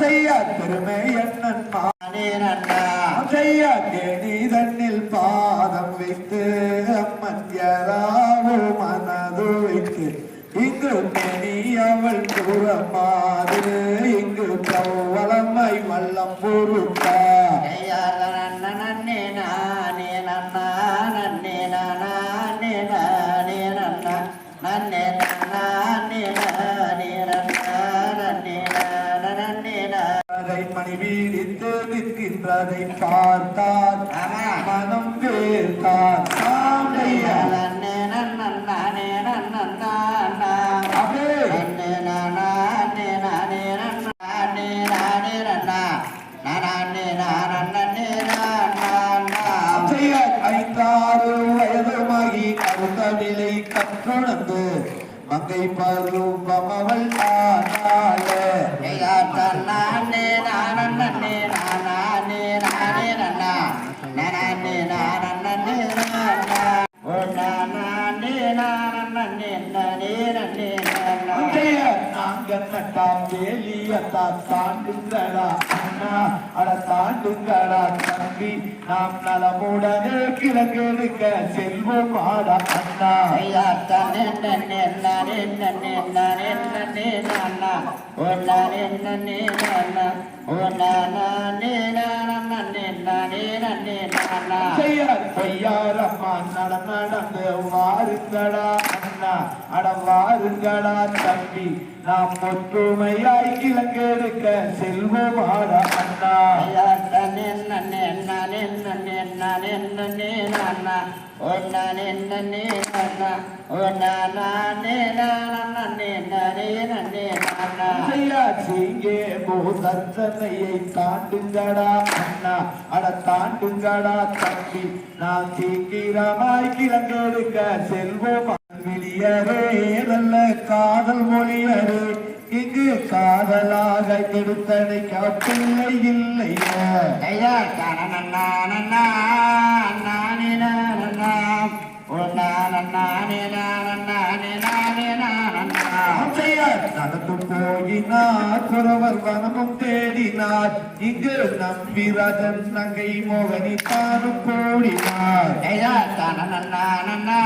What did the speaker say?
செய்ய பெருமை என்னன் மானே நன்னா செய்ய தேனி தன்னில் பாதம் வைத்து அம்மன் யாராவோ மனது வைத்து இங்கு தேனி அவள் தூரமாறு இங்கு பவளமை வல்லம் பொருட்டா நன்னே நான் வீடித்து நிற்கின்றதை பார்த்தார். மனம் வேர்த்தார். கற்றுணர்ந்து மங்கை பருவம் அவள் ஆனாள நானே நானே நானே நானே நன்னா நானே நானே. நானா. ஓ நானே நானே நானே நானே நானா. செய்ய நாங்க நட்டாம் வேலியத்தா தாண்டுங்கடா அண்ணா அட தாண்டுங்கடா தம்பி நாம் நலமுடனே கிழக்கெடுக்க செல்வோம் ஆடா அண்ணா. ஐயா நன்னே நானே நன்னே நானே நன்னே நானா. ஓ நானே நன்னே நானா. ஓ நானே. நானே நன்னே நானா செய்யார் பொய்யாரம்மா நட நடந்து வாருங்கடா அண்ணா அட வாருங்கடா தம்பி நாம் ஒற்றுமையாய் கிழக்கெடுக்க செல்வோம் ஆடா அண்ணா நன்னே நானே நன்னே நானே நன்னே நானா நானே நன்னே நானா நானே நானே செய்யார் சீங்கே தன்னையை தாண்டுங்கடா அண்ணா. அட தாண்டுங்கடா தம்பி. நாம் சீக்கிரமாய் கிழக்கெடுக்க செல்வோம் வெளியரே நல்ல காதல் மொழியரே. இங்கு காதலாக எடுத்தடைக்க பிள்ளை இல்லையா. ஐயா போயினார் புறவர் வனமும் தேடினார். இங்கு நம்பிராஜன் நங்கை மோகனி தானும் கூடினார் ஐயா நன்னா.